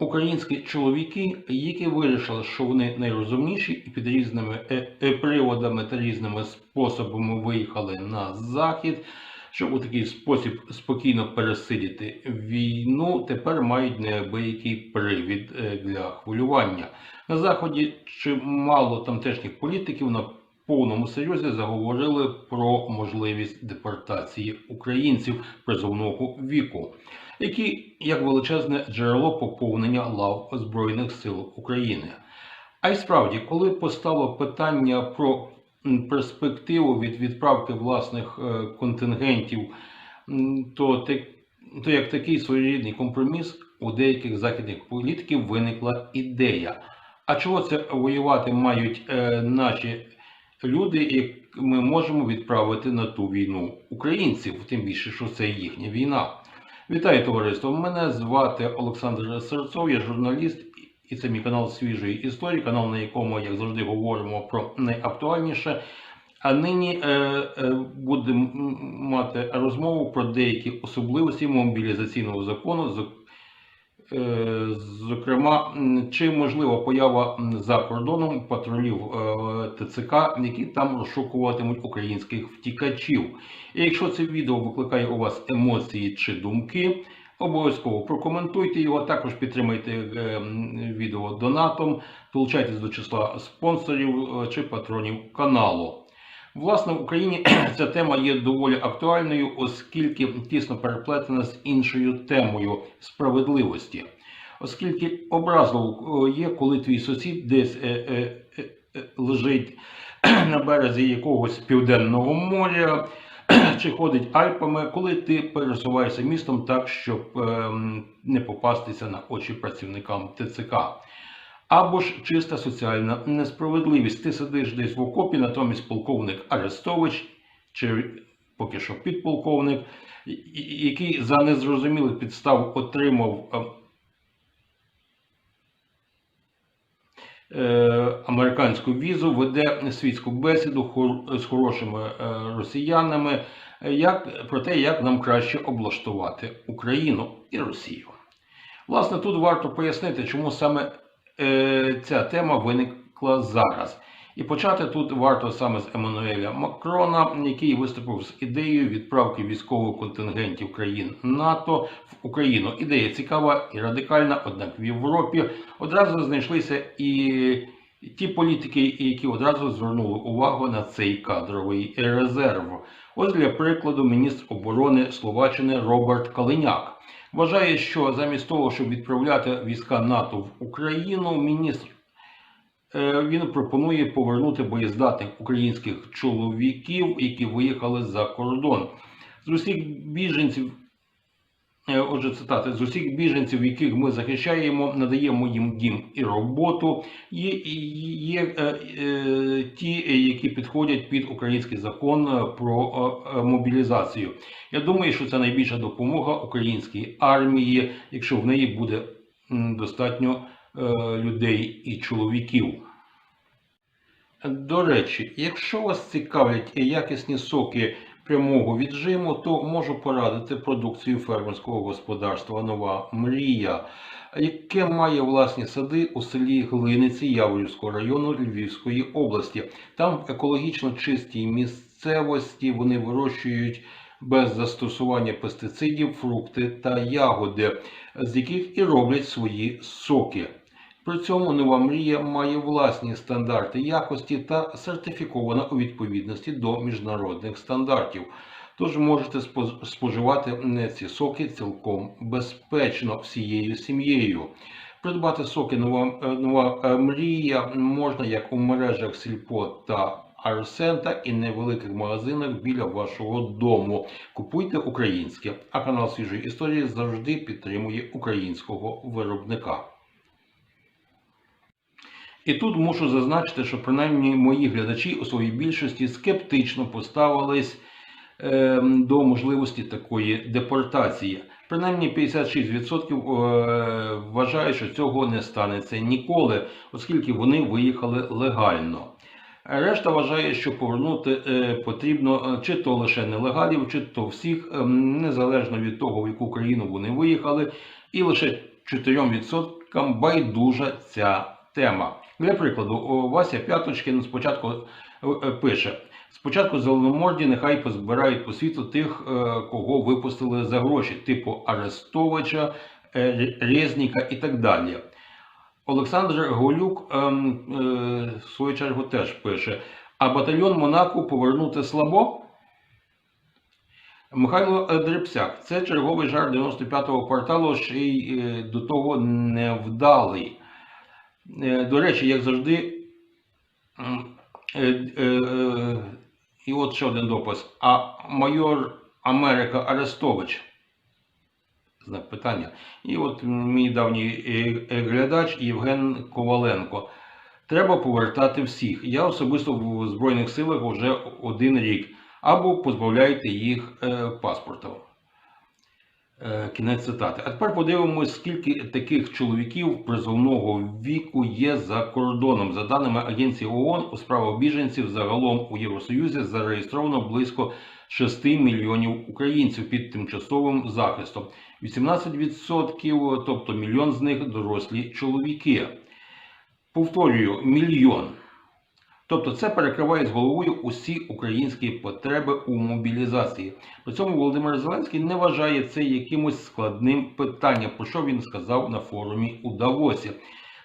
Українські чоловіки, які вирішили, що вони найрозумніші і під різними е, е, приводами та різними способами виїхали на захід, щоб у такий спосіб спокійно пересидіти війну, тепер мають неабиякий привід е, для хвилювання. На заході чимало тамтешніх політиків на повному серйозі заговорили про можливість депортації українців призовного віку які як величезне джерело поповнення лав Збройних сил України. А й справді, коли постало питання про перспективу від відправки власних е, контингентів, то, то як такий своєрідний компроміс у деяких західних політиків виникла ідея. А чого це воювати мають е, наші люди, як ми можемо відправити на ту війну українців, тим більше, що це їхня війна. Вітаю товариство! Мене звати Олександр Серцов, я журналіст, і це мій канал Свіжої історії, канал, на якому, як завжди, говоримо про найактуальніше. А нині е, е, будемо мати розмову про деякі особливості мобілізаційного закону, зокрема, чи можлива поява за кордоном патрулів е, ТЦК, які там розшукуватимуть українських втікачів. І якщо це відео викликає у вас емоції чи думки, обов'язково прокоментуйте його, також підтримайте е, відео донатом, долучайтесь до числа спонсорів е, чи патронів каналу. Власне, в Україні ця тема є доволі актуальною, оскільки тісно переплетена з іншою темою справедливості. Оскільки образливо е, є, коли твій сусід десь е, е, е, е, лежить на березі якогось південного моря, чи ходить Альпами, коли ти пересуваєшся містом так, щоб ем, не попастися на очі працівникам ТЦК. Або ж чиста соціальна несправедливість. Ти сидиш десь в окопі, натомість полковник Арестович, чи поки що підполковник, який за незрозумілих підстав отримав е, е, американську візу, веде світську бесіду з хорошими е, росіянами як, про те, як нам краще облаштувати Україну і Росію. Власне, тут варто пояснити, чому саме е, ця тема виникла зараз. І почати тут варто саме з Еммануеля Макрона, який виступив з ідеєю відправки військових контингентів країн НАТО в Україну. Ідея цікава і радикальна, однак в Європі одразу знайшлися і ті політики, які одразу звернули увагу на цей кадровий резерв. Ось для прикладу, міністр оборони Словаччини Роберт Калиняк вважає, що замість того, щоб відправляти війська НАТО в Україну, міністр е, він пропонує повернути боєздатних українських чоловіків, які виїхали за кордон. З усіх біженців, отже, цитати, з усіх біженців, яких ми захищаємо, надаємо їм дім і роботу. Є, є е, е, ті, які підходять під український закон е, про е, е, мобілізацію. Я думаю, що це найбільша допомога українській армії, якщо в неї буде достатньо е, людей і чоловіків. До речі, якщо вас цікавлять якісні соки прямого віджиму, то можу порадити продукцію фермерського господарства Нова Мрія, яке має власні сади у селі Глиниці Яворівського району Львівської області. Там в екологічно чистій місцевості вони вирощують без застосування пестицидів, фрукти та ягоди, з яких і роблять свої соки. При цьому нова мрія має власні стандарти якості та сертифікована у відповідності до міжнародних стандартів. Тож можете споживати ці соки цілком безпечно всією сім'єю. Придбати соки нова, нова е, мрія можна як у мережах Сільпо та Арсента і невеликих магазинах біля вашого дому. Купуйте українське, а канал свіжої історії завжди підтримує українського виробника. І тут мушу зазначити, що принаймні мої глядачі у своїй більшості скептично поставились е, до можливості такої депортації. Принаймні 56% е, вважають, що цього не станеться ніколи, оскільки вони виїхали легально. Решта вважає, що повернути е, потрібно е, чи то лише нелегалів, чи то всіх, е, незалежно від того, в яку країну вони виїхали, і лише 4% байдужа ця тема. Для прикладу, Вася П'яточкин спочатку е, е, пише: спочатку зеленоморді нехай позбирають по світу тих, е, кого випустили за гроші, типу Арестовича, Резніка і так далі. Олександр Голюк ем, в свою чергу теж пише: а батальйон Монако повернути слабо. Михайло Дрепсяк. Це черговий жарт 95-го кварталу, ще й до того невдалий. Е, До речі, як завжди. е, е, І от ще один допис. А майор Америка Арестович. Знак питання. І от мій давній глядач Євген Коваленко. Треба повертати всіх. Я особисто в Збройних силах вже один рік. Або позбавляйте їх паспорта. Е, кінець цитати. А тепер подивимось, скільки таких чоловіків призовного віку є за кордоном. За даними Агенції ООН у справах біженців загалом у Євросоюзі зареєстровано близько 6 мільйонів українців під тимчасовим захистом. 18%, тобто мільйон з них дорослі чоловіки. Повторюю, мільйон. Тобто це перекриває з головою усі українські потреби у мобілізації. При цьому Володимир Зеленський не вважає це якимось складним питанням, про що він сказав на форумі у Давосі.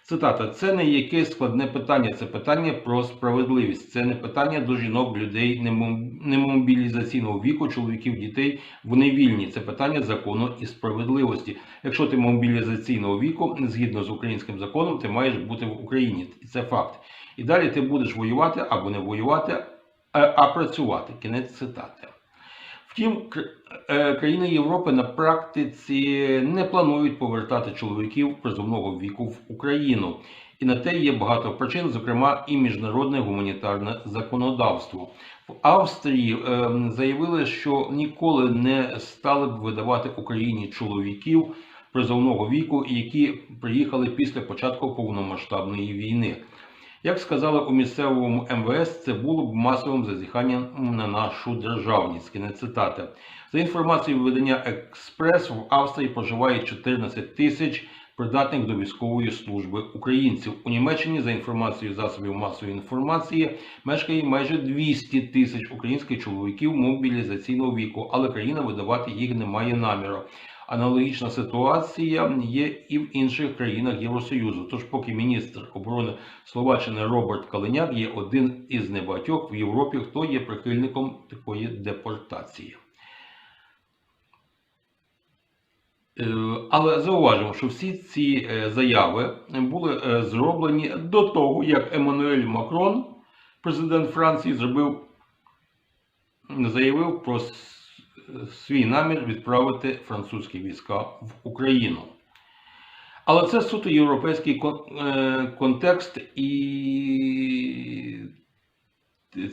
Цитата: це не якесь складне питання, це питання про справедливість. Це не питання до жінок, людей немо- немобілізаційного віку, чоловіків, дітей. Вони вільні. Це питання закону і справедливості. Якщо ти мобілізаційного віку, згідно з українським законом, ти маєш бути в Україні. І це факт. І далі ти будеш воювати або не воювати, а, а працювати. Кінець цитати. Втім, е, країни Європи на практиці не планують повертати чоловіків призовного віку в Україну. І на те є багато причин, зокрема і міжнародне гуманітарне законодавство. В Австрії е, заявили, що ніколи не стали б видавати Україні чоловіків призовного віку, які приїхали після початку повномасштабної війни. Як сказали у місцевому МВС, це було б масовим зазіханням на нашу державність. Кінець цитати. За інформацією видання Експрес, в Австрії проживає 14 тисяч придатних до військової служби українців. У Німеччині, за інформацією засобів масової інформації, мешкає майже 200 тисяч українських чоловіків мобілізаційного віку, але країна видавати їх не має наміру. Аналогічна ситуація є і в інших країнах Євросоюзу. Тож, поки міністр оборони Словаччини Роберт Калиняк є один із небагатьох в Європі, хто є прихильником такої депортації. Е, Але зауважимо, що всі ці е, заяви були е, зроблені до того, як Еммануель Макрон, президент Франції, зробив заявив про свій намір відправити французькі війська в Україну. Але це суто європейський е, контекст і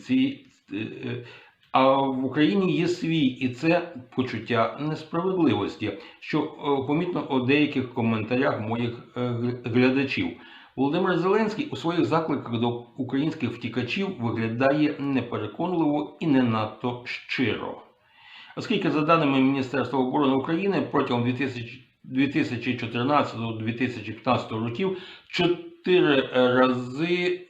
ці. е, А в Україні є свій, і це почуття несправедливості, що е, помітно у деяких коментарях моїх глядачів. Володимир Зеленський у своїх закликах до українських втікачів виглядає непереконливо і не надто щиро. Оскільки, за даними Міністерства оборони України, протягом 2014-2015 років чотири рази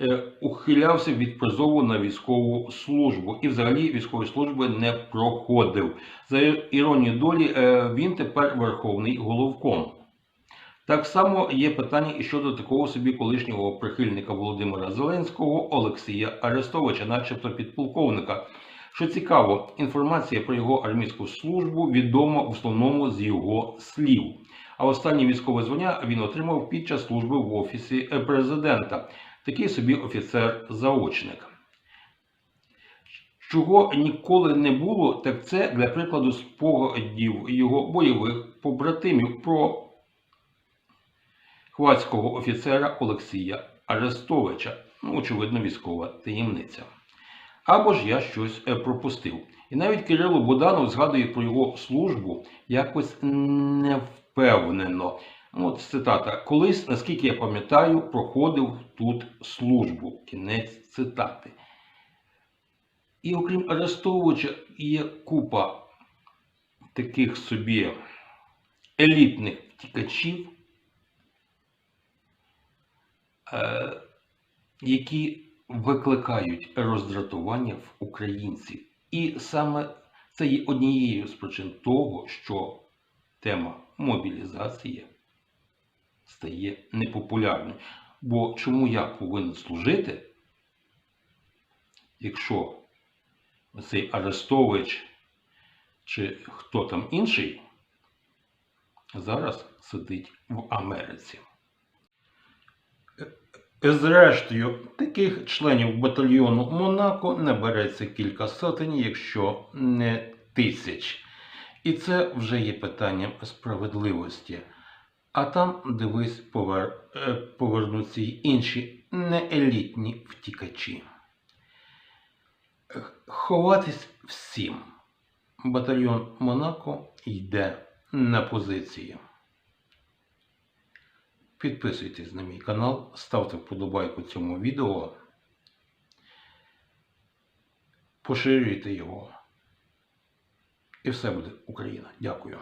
е, ухилявся від призову на військову службу і взагалі військової служби не проходив. За іронією долі, е, він тепер верховний головком. Так само є питання і щодо такого собі колишнього прихильника Володимира Зеленського Олексія Арестовича, начебто підполковника. Що цікаво, інформація про його армійську службу відома в основному з його слів. А останнє військове звання він отримав під час служби в офісі президента. Такий собі офіцер-заочник. Чого ніколи не було, так це для прикладу спогадів його бойових побратимів про хвацького офіцера Олексія Арестовича. Ну, очевидно, військова таємниця. Або ж я щось е, пропустив. І навіть Кирило Буданов згадує про його службу якось невпевнено. От цитата. Колись, наскільки я пам'ятаю, проходив тут службу. Кінець цитати. І окрім Арестовича, є купа таких собі елітних втікачів, які викликають роздратування в українців. І саме це є однією з причин того, що тема мобілізації стає непопулярною. Бо чому я повинен служити, якщо цей Арестович чи хто там інший зараз сидить в Америці? Зрештою, таких членів батальйону Монако набереться кілька сотень, якщо не тисяч. І це вже є питанням справедливості. А там, дивись, повер... е, повернуться й інші неелітні втікачі. Ховатись всім. Батальйон Монако йде на позиції. Підписуйтесь на мій канал, ставте вподобайку цьому відео, поширюйте його. І все буде Україна. Дякую.